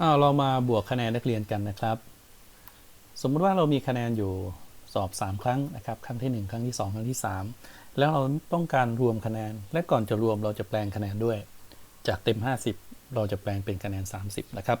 อ้าวเรามาบวกคะแนนนักเรียนกันนะครับ สมมุติว่าเรามีคะแนนอยู่สอบ 3 ครั้งนะครับ ครั้งที่ 1 ครั้งที่ 2 ครั้งที่ 3 แล้วเราต้องการรวมคะแนน และก่อนจะรวมเราจะแปลงคะแนนด้วย จากเต็ม 50 เราจะแปลงเป็นคะแนน 30 นะครับ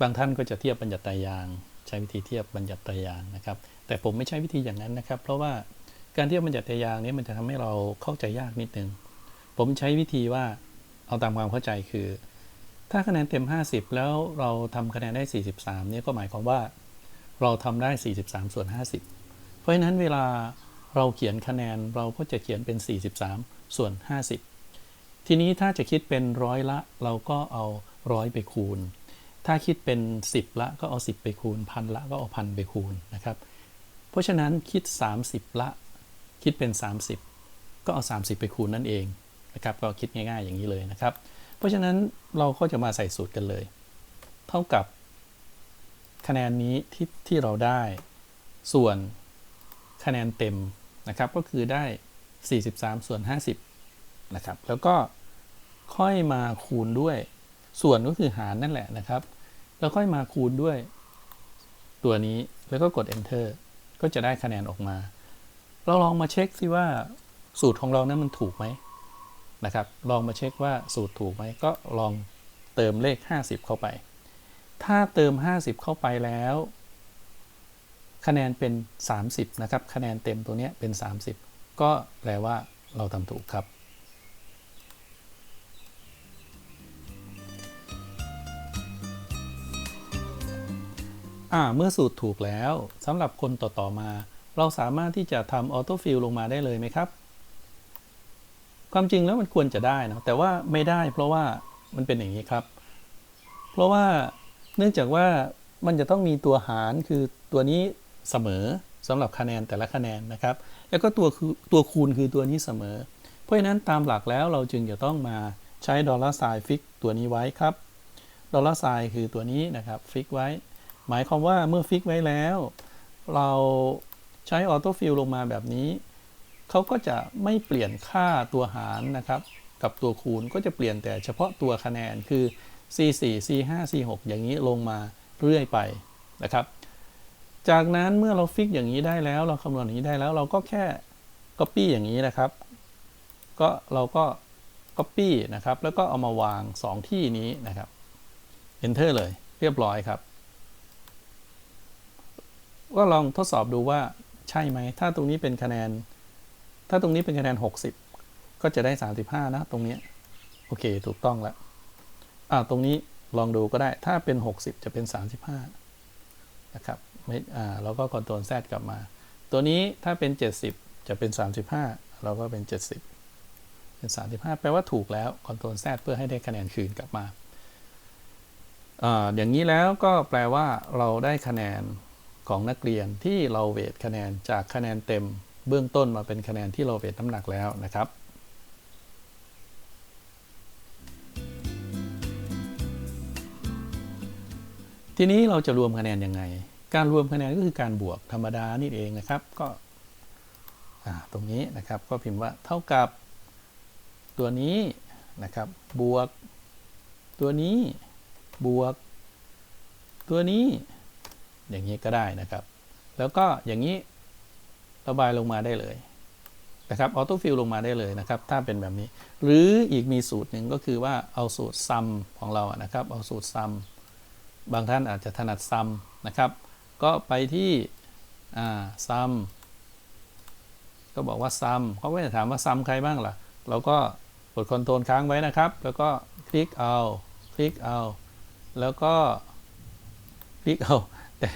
บางท่านก็จะเทียบบัญญัติตรยาง ใช้วิธีเทียบบัญญัติตรยางนะครับ แต่ผมไม่ใช้วิธีอย่างนั้นนะครับ เพราะว่าการเทียบบัญญัติตรยางนี้มันจะทำให้เราเข้าใจยากนิดนึง ผมใช้วิธีว่าเอาตามความเข้าใจคือ ถ้าคะแนนเต็ม 50 แล้วเราทำคะแนนได้ 43เนี่ยก็หมายความว่า เราทำได้ 43 ส่วน 50 เพราะฉะนั้นเวลาเราเขียนคะแนนเราก็จะเขียนเป็น 43 ส่วน 50 ทีนี้ถ้าจะคิดเป็นร้อยละเราก็เอาร้อยไปคูณ ถ้าคิดเป็น 10 ละก็เอา 10 ไปคูณพันละก็เอาพันไปคูณนะครับ เพราะฉะนั้นคิด 30 ละ คิดเป็น 30 ก็เอา 30 ไปคูณนั่นเองนะครับ ก็คิดง่าย ๆอย่างนี้เลยนะครับ เพราะฉะนั้นเราก็จะมาใส่สูตรกันเลย เท่ากับคะแนนนี้ที่ที่เราได้ส่วนคะแนนเต็มนะครับ ก็คือได้ 43 ส่วน 50 นะครับ แล้วก็ค่อยมาคูณด้วย ส่วนก็คือหารนั่นแหละนะครับ แล้วค่อยมาคูณด้วยตัวนี้แล้วก็กด enter ก็จะได้คะแนนออกมา เราลองมาเช็คซิว่าสูตรของเรานั้นมันถูกไหม นะครับ ลองมาเช็คว่าสูตรถูกไหมก็ลองเติมเลข 50 เข้าไป ถ้าเติม 50 เข้าไปแล้ว คะแนนเป็น 30 นะครับ คะแนนเต็มตัวนี้เป็น 30 ก็แปลว่าเราทำถูกครับ เมื่อสูตรถูกแล้วสำหรับคนต่อ ๆ มา เราสามารถที่จะทำออโต้ฟิลลงมาได้เลยไหมครับ ความจริงแล้วมันควรจะได้นะแต่ว่าไม่ได้เพราะว่ามันเป็นอย่างนี้ครับ เพราะว่าเนื่องจากว่ามันจะต้องมีตัวหารคือตัวนี้เสมอสำหรับคะแนนแต่ละคะแนนนะครับ แล้วก็ตัวคือตัวคูณคือตัวนี้เสมอ เพราะฉะนั้นตามหลักแล้วเราจึงจะต้องมาใช้ดอลลาร์ไซน์ฟิกตัวนี้ไว้ครับดอลลาร์ไซน์คือตัวนี้นะครับฟิกไว้ หมายความว่าเมื่อฟิกไว้แล้ว เราใช้ออโต้ฟิลลงมาแบบนี้ เขาก็จะไม่เปลี่ยนค่าตัวหารนะครับ กับตัวคูณก็จะเปลี่ยนแต่เฉพาะตัวคะแนนคือ C4 C5 C6 อย่างนี้ลงมาเรื่อยไปนะครับ จากนั้นเมื่อเราฟิกอย่างนี้ได้แล้ว เราคำนวณอย่างนี้ได้แล้วเราก็แค่ Copy อย่างนี้นะครับ ก็เราก็ Copy นะครับ แล้วก็เอามาวาง 2 ที่นี้นะครับ Enter เลยเรียบร้อยครับ ก็ลองทดสอบดูว่าใช่ไหม ถ้าตรงนี้เป็นคะแนน ถ้าตรงนี้เป็นคะแนน 60 ก็จะได้ 35 นะ ตรงนี้ โอเค ถูกต้องแล้วอ่าตรงนี้ลองดูก็ได้ ถ้าเป็น 60 จะเป็น 35 นะครับ ไม่อ่าเราก็คอนโทรล Z กลับมา ตัวนี้ถ้าเป็น 70 จะเป็น 35 เราก็เป็น 70 เป็น 35 แปลว่าถูกแล้วคอนโทรล Z เพื่อให้ได้คะแนนคืนกลับมาอ่าอย่างนี้แล้วก็แปลว่าเราได้คะแนนของนักเรียนที่เราเวทคะแนนจากคะแนนเต็ม เบื้องต้นมาเป็นคะแนนที่เราเวทน้ำหนักแล้วนะครับทีนี้เราจะรวมคะแนนยังไง การรวมคะแนนก็คือการบวกธรรมดานี่เองนะครับ ก็ตรงนี้นะครับก็พิมพ์ว่าเท่ากับตัวนี้นะครับ บวก ตัวนี้บวก ตัวนี้ อย่างนี้ก็ได้นะครับ แล้วก็อย่างนี้ ระบายลงมาได้เลยนะครับออโต้ฟิลลงมาได้เลยนะครับ ถ้าเป็นแบบนี้ หรืออีกมีสูตรหนึ่งก็คือว่าเอาสูตรซัมของเราอะนะครับ เอาสูตรซัมบางท่านอาจจะถนัดซัมนะครับ ก็ไปที่ซัมก็บอกว่าซัมเขาก็จะถามว่าซัมใครบ้างล่ะ เราก็กดคอนโทรลค้างไว้นะครับ แล้วก็คลิกเอาคลิกเอา แล้วก็คลิกเอาแต่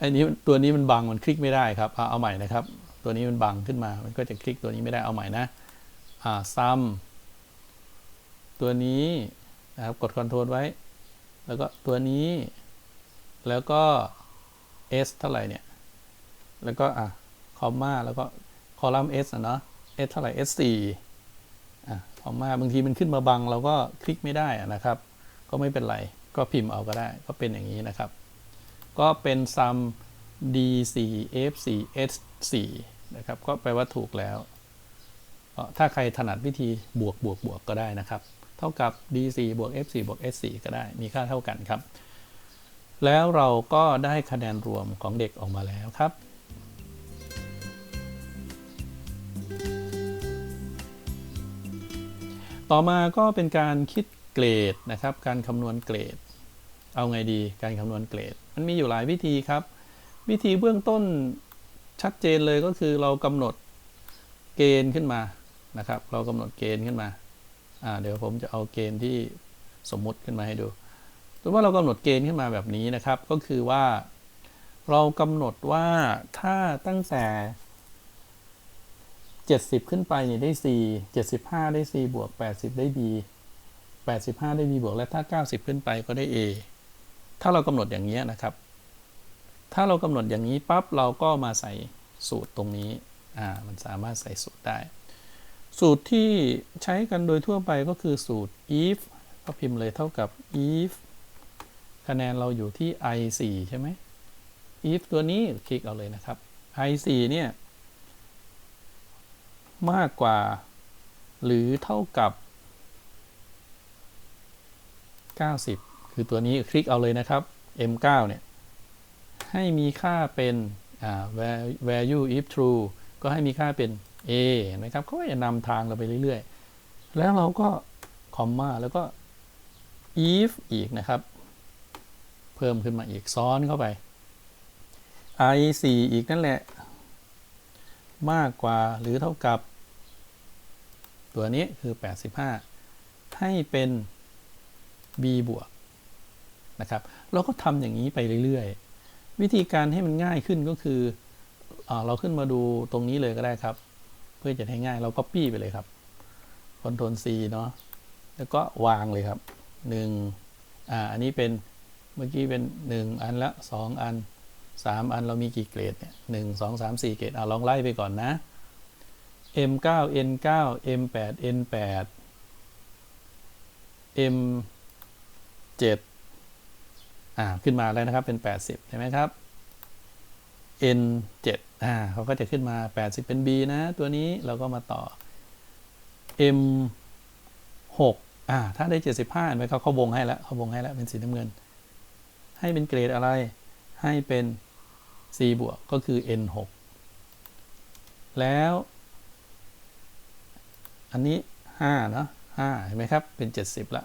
อ้นี้ตัวนี้มันบังมันคลิกไม่ได้ครับเอาเอาใหม่นะครับ ตัวนี้มันบังขึ้นมา มันก็จะคลิกตัวนี้ไม่ได้เอาใหม่นะอ่าซัมตัวนี้นะครับกดคอนโทรลไว้ แล้วก็ตัวนี้ แล้วก็ s เท่าไหร่เนี่ย แล้วก็อะคอมมาแล้วก็คอลัมน์ s อะเนาะ s เท่าไหร่ s 4อะคอมมาบางทีมันขึ้นมาบังเราก็คลิกไม่ได้นะครับ ก็ไม่เป็นไร ก็พิมพ์เอาก็ได้ ก็เป็นอย่างนี้นะครับ ก็เป็นซัม d4 f4 s4 นะครับ ก็แปลว่าถูกแล้ว ถ้าใครถนัดวิธีบวกบวกบวกก็ได้นะครับ เท่ากับ d4 บวก f4 บวก s4 ก็ได้ มีค่าเท่ากันครับ แล้วเราก็ได้คะแนนรวมของเด็กออกมาแล้วครับต่อมาก็เป็นการคิดเกรดนะครับ การคำนวณเกรด เอาไงดีการคำนวณเกรด มันมีอยู่หลายวิธีครับ วิธีเบื้องต้นชัดเจนเลยก็คือเรากำหนดเกณฑ์ขึ้นมานะครับ เรากำหนดเกณฑ์ขึ้นมาอ่าเดี๋ยวผมจะเอาเกณฑ์ที่สมมุติขึ้นมาให้ดูสมมติว่าเรากำหนดเกณฑ์ขึ้นมาแบบนี้นะครับ ก็คือว่า เรากำหนดว่าถ้าตั้งแต่ 70 ขึ้นไปเนี่ยได้ C 75 ได้ C บวก 80 ได้ B 85 ได้ B บวก และถ้า 90 ขึ้นไปก็ได้ A ถ้าเรากำหนดอย่างนี้นะครับ ถ้าเรากำหนดอย่างนี้ปั๊บเราก็มาใส่สูตรตรงนี้อ่ามันสามารถใส่สูตรได้ สูตรที่ใช้กันโดยทั่วไปก็คือสูตร if ก็พิมพ์เลยเท่ากับ if คะแนนเราอยู่ที่ i 4ใช่ไหม if ตัวนี้คลิกเอาเลยนะครับ i 4เนี่ย มากกว่า หรือเท่ากับ 90 คือตัวนี้คลิกเอาเลยนะครับ m9 เนี่ย ให้มีค่าเป็น value if true ก็ให้มีค่าเป็น a นไหมครับเขาจะนำทางเราไปเรื่อยๆ แล้วเราก็คอมมาแล้วก็ if อีกนะครับ เพิ่มขึ้นมาอีกซ้อนเข้าไป i 4อีกนั่นแหละ มากกว่าหรือเท่ากับ ตัวนี้คือ 85 ให้เป็น b บวก นะครับ เราก็ทำอย่างนี้ไปเรื่อยๆ วิธีการให้มันง่ายขึ้นก็คือเอเราขึ้นมาดูตรงนี้เลยก็ได้ครับ เพื่อจะให้ง่ายเราก็ปี้ไปเลยครับ Ctrl C เนาะแล้วก็วางเลยครับ1อ่าอันนี้เป็นเมื่อกี้เป็น 1 อันละ 2 อัน 3 อันเรามีกี่เกรดเนี่ยหนึ่งสองสามสี่เกรดเอะลองไล่ไปก่อนนะ M9 N9 M8 N8 M7 อ่าขึ้นมาแล้วนะครับเป็น 80ใช่ไหมครับ N7 อ่าเขาก็จะขึ้นมา 80 เป็น B นะ ตัวนี้เราก็มาต่อ M6 อ่าถ้าได้ 75เห็นไหมเขาเขาวงให้แล้วเขาวงให้แล้วเป็นสีน้ำเงิน ให้เป็นเกรดอะไร ให้เป็น C บวกก็คือ N6 แล้ว อันนี้5เนาะ5เห็นไหมครับ เป็น 70ละ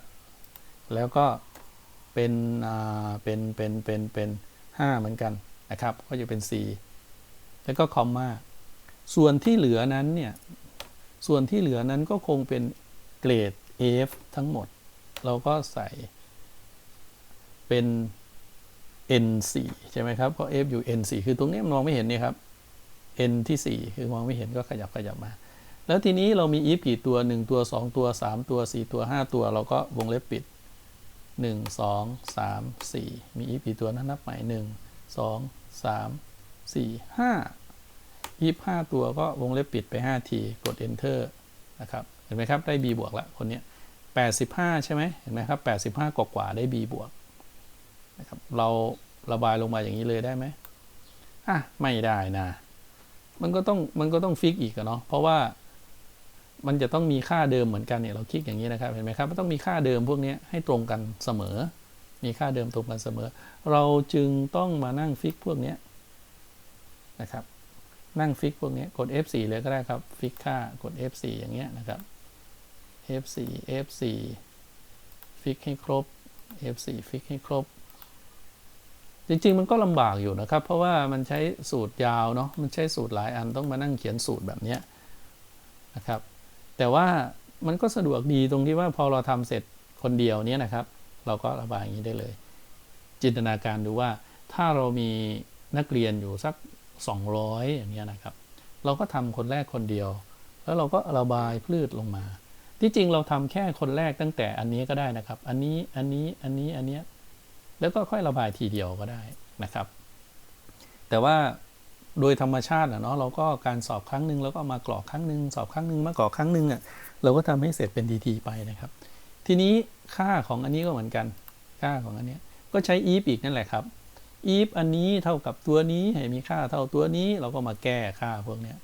แล้วก็ เป็นเป็นเป็นเป็นเป็น5เหมือนกันนะครับ ก็จะเป็น C แล้วก็คอมมาส่วนที่เหลือนั้นเนี่ยส่วนที่เหลือนั้นก็คงเป็นเกรด F ทั้งหมด เราก็ใส่เป็น N4 ใช่ไหมครับ เพราะ F อยู่ N4 คือตรงนี้มันมองไม่เห็นนี่ครับ N ที่ 4 คือมองไม่เห็นก็ขยับขยับมา แล้วทีนี้เรามี if กี่ตัว 1 ตัว 2 ตัว 3 ตัว 4 ตัว 5 ตัว เราก็วงเล็บปิด 1 2 3 4 มี if กี่ตัวนั้นนับใหม่ 1 2 3 4 5 if 5ตัวก็วงเล็บปิดไป 5 ที กด enter นะครับ เห็นไหมครับ ได้ b บวกแล้วคนนี้85 ใช่ไหมเห็นไหมครับ 85 กว่ากว่าได้ b บวกนะครับ เราระบายลงมาอย่างนี้เลยได้ไหมอะ ไม่ได้นะ มันก็ต้อง มันก็ต้องฟิกอีกอะเนาะ เพราะว่า มันจะต้องมีค่าเดิมเหมือนกันเนี่ยเราคลิกอย่างนี้นะครับเห็นไหมครับมันต้องมีค่าเดิมพวกนี้ให้ตรงกันเสมอ มีค่าเดิมตรงกันเสมอ เราจึงต้องมานั่งฟิกพวกนี้นะครับนั่งฟิกพวกนี้กด F4 เลยก็ได้ครับฟิกค่ากด F4 อย่างเงี้ยนะครับ F4 F4 ฟิกให้ครบ F4 ฟิกให้ครบ จริงๆ มันก็ลำบากอยู่นะครับ เพราะว่ามันใช้สูตรยาวเนาะมันใช้สูตรหลายอันต้องมานั่งเขียนสูตรแบบนี้นะครับ แต่ว่ามันก็สะดวกดีตรงที่ว่าพอเราทำเสร็จคนเดียวเนี้ยนะครับ เราก็ระบายอย่างนี้ได้เลย จินตนาการดูว่าถ้าเรามีนักเรียนอยู่สัก 200 อย่างเงี้ยนะครับ เราก็ทำคนแรกคนเดียว แล้วเราก็ระบายพืชลงมา ที่จริงเราทำแค่คนแรกตั้งแต่อันนี้ก็ได้นะครับ อันนี้อันนี้อันนี้อันเนี้ยแล้วก็ค่อยระบายทีเดียวก็ได้นะครับ แต่ว่า โดยธรรมชาตินะเนาะเราก็การสอบครั้งหนึ่งแล้วก็มากรอกครั้งหนึ่งสอบครั้งหนึ่งมากรอกครั้งหนึ่งอะเราก็ทำให้เสร็จเป็นทีทีไปนะครับ ทีนี้ค่าของอันนี้ก็เหมือนกัน ค่าของอันเนี้ยก็ใช้ if อีกนั่นแหละครับ if อันนี้เท่ากับตัวนี้ให้มีค่าเท่าตัวนี้เราก็มาแก้ค่าพวกเนี้ย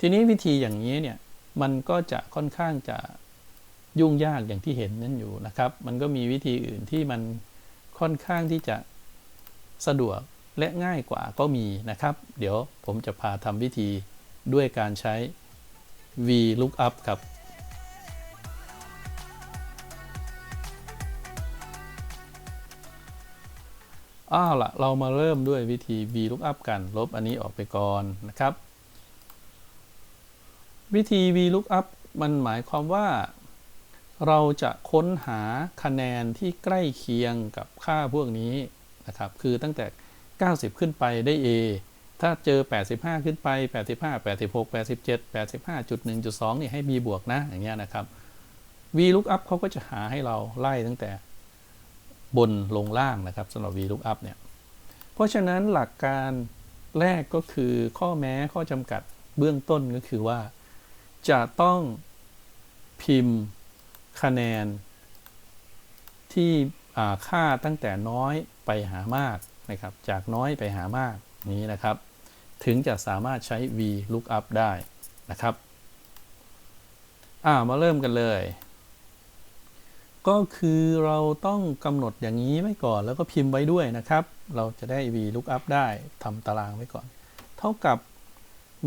ทีนี้วิธีอย่างนี้เนี่ยมันก็จะค่อนข้างจะยุ่งยากอย่างที่เห็นนั่นอยู่นะครับ มันก็มีวิธีอื่นที่มันค่อนข้างที่จะสะดวก และง่ายกว่าก็มีนะครับ เดี๋ยวผมจะพาทำวิธีด้วยการใช้ VLOOKUP ครับ อ้าวละเรามาเริ่มด้วยวิธี VLOOKUP กัน ลบอันนี้ออกไปก่อนนะครับ วิธี VLOOKUP มันหมายความว่า เราจะค้นหาคะแนนที่ใกล้เคียงกับค่าพวกนี้นะครับ คือตั้งแต่ 90 ขึ้นไปได้ A ถ้าเจอ 85 ขึ้นไป 85 86 87 85.1.2นี่ให้ B บวกนะ อย่างเงี้ยนะครับ VLOOKUP เขาก็จะหาให้เราไล่ตั้งแต่บนลงล่างนะครับสำหรับ VLOOKUP เนี่ย เพราะฉะนั้นหลักการแรกก็คือข้อแม้ข้อจำกัดเบื้องต้นก็คือว่า จะต้องพิมพ์คะแนนที่ค่าตั้งแต่น้อยไปหามาก นะครับ จากน้อยไปหามากนี้นะครับ ถึงจะสามารถใช้ VLOOKUP ได้นะครับอ่ามาเริ่มกันเลย ก็คือเราต้องกำหนดอย่างนี้ไว้ก่อน แล้วก็พิมพ์ไว้ด้วยนะครับ เราจะได้ VLOOKUP ได้ทำตารางไว้ก่อน เท่ากับ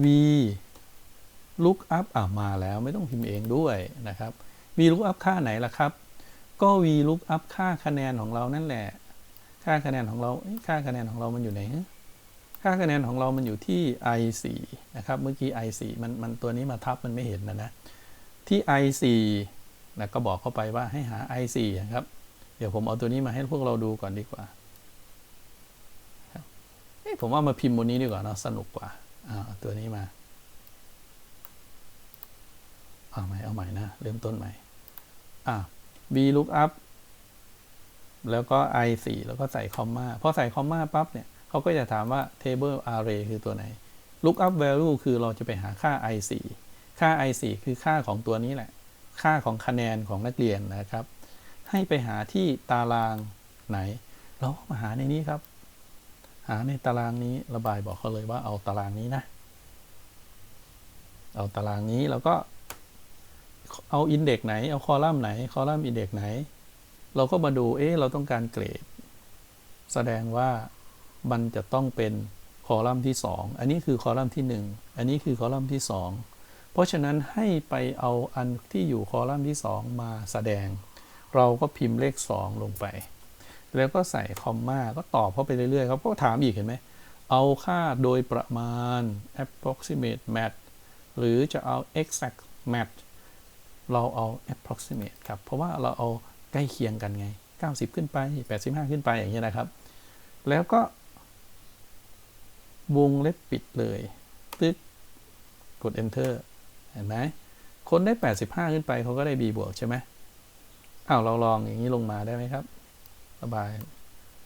V lookup อ่ามาแล้วไม่ต้องพิมพ์เองด้วยนะครับ V lookup ค่าไหนล่ะครับ ก็ V lookup ค่าคะแนนของเรานั่นแหละ ค่าคะแนนของเราค่าคะแนนของเรามันอยู่ไหนค่าคะแนนของเรามันอยู่ที่ i4 นะครับ เมื่อกี้ i4 มันมันตัวนี้มาทับมันไม่เห็นนะนะ ที่ i4 นะก็บอกเข้าไปว่าให้หา i4 ครับ เดี๋ยวผมเอาตัวนี้มาให้พวกเราดูก่อนดีกว่าผมว่ามาพิมพ์บนนี้ดีกว่าเนาะสนุกกว่าอาตัวนี้มา เอาใหม่เอาใหม่นะ เริ่มต้นใหม่อ่า v lookup แล้วก็ i 4 แล้วก็ใส่คอมมาพอใส่คอมมาปั๊บเนี่ยเขาก็จะถามว่า table array คือตัวไหน lookup value คือเราจะไปหาค่า i 4 ค่า i 4 คือค่าของตัวนี้แหละ ค่าของคะแนนของนักเรียนนะครับ ให้ไปหาที่ตารางไหน เรามาหาในนี้ครับ หาในตารางนี้ระบายบอกเขาเลยว่าเอาตารางนี้นะ เอาตารางนี้แล้วก็เอาอินเด็กไหน เอาคอลัมน์ไหน คอลัมน์อินเด็กไหน เราก็มาดู เอ๊ะ เราต้องการเกรด แสดงว่ามันจะต้องเป็นคอลัมน์ที่ 2 อันนี้คือคอลัมน์ที่ 1 อันนี้คือคอลัมน์ที่ 2 เพราะฉะนั้นให้ไปเอาอันที่อยู่คอลัมน์ที่ 2 มาแสดง เราก็พิมพ์เลข 2 ลงไป แล้วก็ใส่คอมมาก็ตอบเข้าไปเรื่อยๆครับก็ถามอีกเห็นไหม เอาค่าโดยประมาณ approximate match หรือจะเอา exact match เราเอา approximate ครับ เพราะว่าเราเอา ล้เคียงกันไง 90 ขึ้นไป 85 ขึ้นไปอย่างนี้นะครับ แล้วก็ วงเล็บปิดเลยตึ๊กกด enter เห็นไหมคนได้ 85 ขึ้นไปเขาก็ได้ b บวกใช่ไหมอ้าวเราลองอย่างนี้ลงมาได้ไหมครับระบาย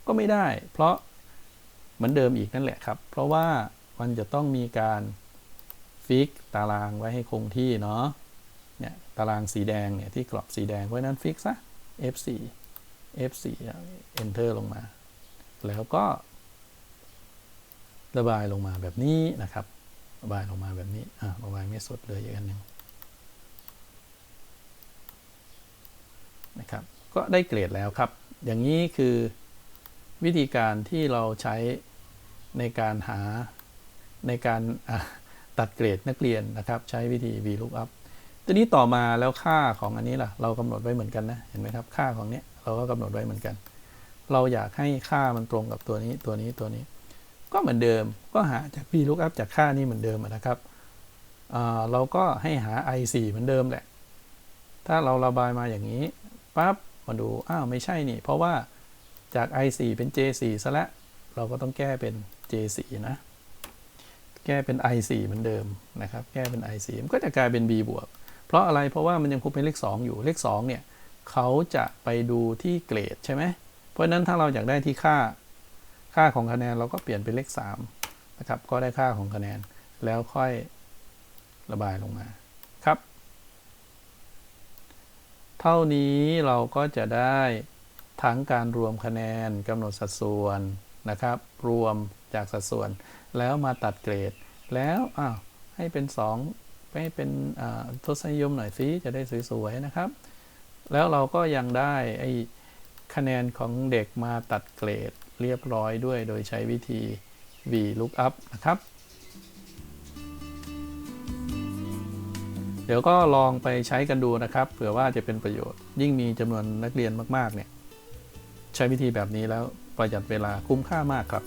ก็ไม่ได้ เพราะเหมือนเดิมอีกนั่นแหละครับ เพราะว่ามันจะต้องมีการฟิกตารางไว้ให้คงที่เนาะเนี่ยตารางสีแดงเนี่ยที่กรอบสีแดงเพราะนั้นฟิกซะ F4 F4 enter ลงมา แล้วก็ ระบายลงมาแบบนี้นะครับ ระบายลงมาแบบนี้อะระบายไม่สดเลยอีกอันหนึ่งนะครับ ก็ได้เกรดแล้วครับ อย่างนี้คือวิธีการที่เราใช้ในการหาในการตัดเกรดนักเรียนนะครับ ใช้วิธี VLOOKUP ทีนี้ต่อมาแล้วค่าของอันนี้ล่ะ เรากำหนดไว้เหมือนกันนะ เห็นไหมครับ ค่าของเนี้ยเราก็กำหนดไว้เหมือนกัน เราอยากให้ค่ามันตรงกับตัวนี้ตัวนี้ตัวนี้ ก็เหมือนเดิมก็หาจาก VLOOKUP จากค่านี้เหมือนเดิมนะครับเราก็ให้หา i4 เหมือนเดิมแหละ ถ้าเราระบายมาอย่างนี้ปั๊บมาดูอ้าวไม่ใช่นี่ เพราะว่าจาก i4 เป็น j4 ซะแล้วเราก็ต้องแก้เป็น j4 นะ แก้เป็น i4 เหมือนเดิมนะครับ แก้เป็น i4 มันก็จะกลายเป็น b บวก เพราะอะไรเพราะว่ามันยังคงเป็นเลข 2 อยู่เลข2เนี่ยเขาจะไปดูที่เกรดใช่ไหมเพราะนั้นถ้าเราอยากได้ที่ค่าค่าของคะแนนเราก็เปลี่ยนเป็นเลข3นะครับก็ได้ค่าของคะแนนแล้วค่อยระบายลงมาครับ เท่านี้เราก็จะได้ทั้งการรวมคะแนนกำหนดสัดส่วนนะครับ รวมจากสัดส่วน แล้วมาตัดเกรด แล้วอ้าวให้เป็น 2 ให้เป็นทศนิยมหน่อยสิจะได้สวยๆนะครับ แล้วเราก็ยังได้ไอ้คะแนนของเด็กมาตัดเกรดเรียบร้อยด้วยโดยใช้วิธี VLOOKUP นะครับ เดี๋ยวก็ลองไปใช้กันดูนะครับ เผื่อว่าจะเป็นประโยชน์ ยิ่งมีจำนวนนักเรียนมาก ๆ เนี่ย ใช้วิธีแบบนี้แล้วประหยัดเวลาคุ้มค่ามากครับ